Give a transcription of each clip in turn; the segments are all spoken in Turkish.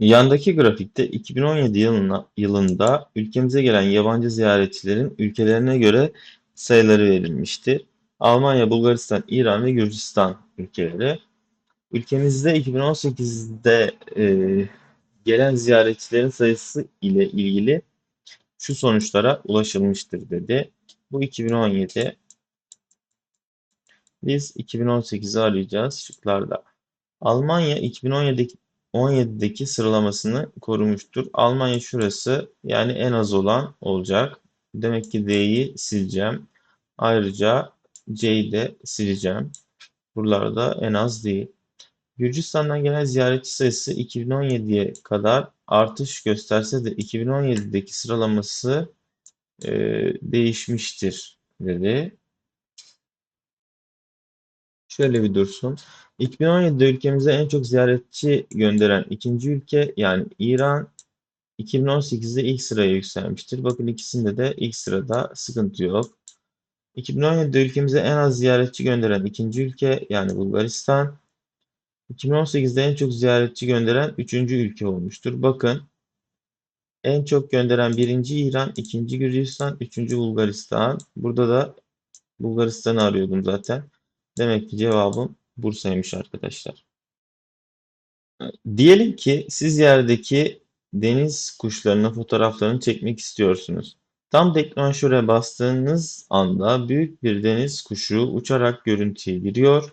Yandaki grafikte 2017 yılına, yılında ülkemize gelen yabancı ziyaretçilerin ülkelerine göre sayıları verilmiştir. Almanya, Bulgaristan, İran ve Gürcistan ülkeleri. Ülkemizde 2018'de e, gelen ziyaretçilerin sayısı ile ilgili şu sonuçlara ulaşılmıştır dedi. Bu 2017. Biz 2018'i arayacağız şıklarda. Almanya 2017'deki 17'deki sıralamasını korumuştur. Almanya şurası yani en az olan olacak. Demek ki D'yi sileceğim. Ayrıca C'yi de sileceğim. Buralarda en az değil. Gürcistan'dan gelen ziyaretçi sayısı 2017'ye kadar artış gösterse de 2017'deki sıralaması e, değişmiştir dedi. Şöyle bir dursun. 2017'de ülkemize en çok ziyaretçi gönderen ikinci ülke yani İran 2018'de ilk sıraya yükselmiştir. Bakın ikisinde de ilk sırada sıkıntı yok. 2017'de ülkemize en az ziyaretçi gönderen ikinci ülke yani Bulgaristan 2018'de en çok ziyaretçi gönderen üçüncü ülke olmuştur. Bakın en çok gönderen birinci İran, ikinci Gürcistan, üçüncü Bulgaristan. Burada da Bulgaristan'ı arıyordum zaten. Demek ki cevabım Bursa'ymış arkadaşlar. Diyelim ki siz yerdeki deniz kuşlarının fotoğraflarını çekmek istiyorsunuz. Tam deklanşöre bastığınız anda büyük bir deniz kuşu uçarak görüntüye giriyor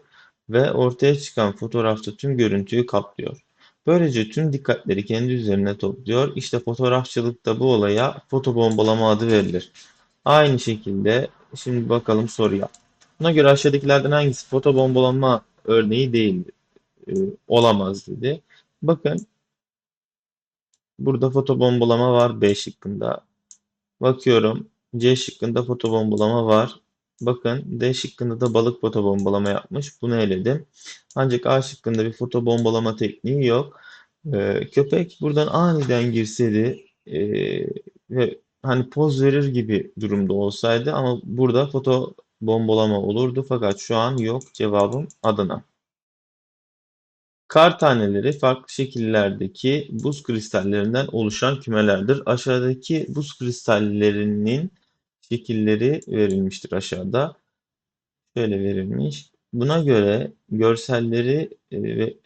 ve ortaya çıkan fotoğrafta tüm görüntüyü kaplıyor. Böylece tüm dikkatleri kendi üzerine topluyor. İşte fotoğrafçılıkta bu olaya foto bombalama adı verilir. Aynı şekilde şimdi bakalım soruya. Buna göre aşağıdakilerden hangisi foto bombalama örneği değildir? E, olamaz dedi. Bakın burada foto bombalama var B şıkkında. Bakıyorum C şıkkında foto bombalama var. Bakın D şıkkında da balık foto bombalama yapmış. Bunu eledim. Ancak A şıkkında bir foto bombalama tekniği yok. Ee, köpek buradan aniden girseydi e, ve hani poz verir gibi durumda olsaydı ama burada foto bombalama olurdu fakat şu an yok. Cevabım Adana. Kar taneleri farklı şekillerdeki buz kristallerinden oluşan kümelerdir. Aşağıdaki buz kristallerinin şekilleri verilmiştir aşağıda. Şöyle verilmiş. Buna göre görselleri e,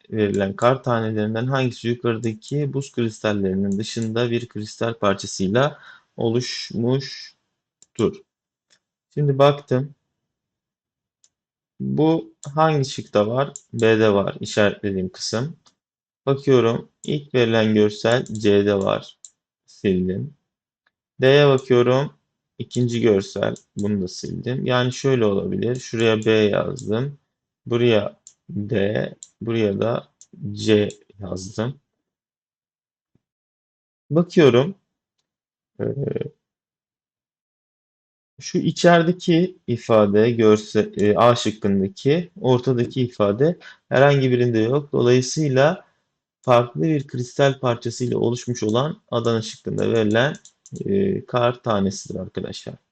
verilen kar tanelerinden hangisi yukarıdaki buz kristallerinin dışında bir kristal parçasıyla oluşmuştur? Şimdi baktım. Bu hangi şıkta var? B'de var işaretlediğim kısım. Bakıyorum. İlk verilen görsel C'de var. Sildim. D'ye bakıyorum. İkinci görsel. Bunu da sildim. Yani şöyle olabilir. Şuraya B yazdım. Buraya D. Buraya da C yazdım. Bakıyorum. Ee, şu içerideki ifade görse e, A şıkkındaki ortadaki ifade herhangi birinde yok. Dolayısıyla farklı bir kristal parçasıyla oluşmuş olan Adana şıkkında verilen e, kar tanesidir arkadaşlar.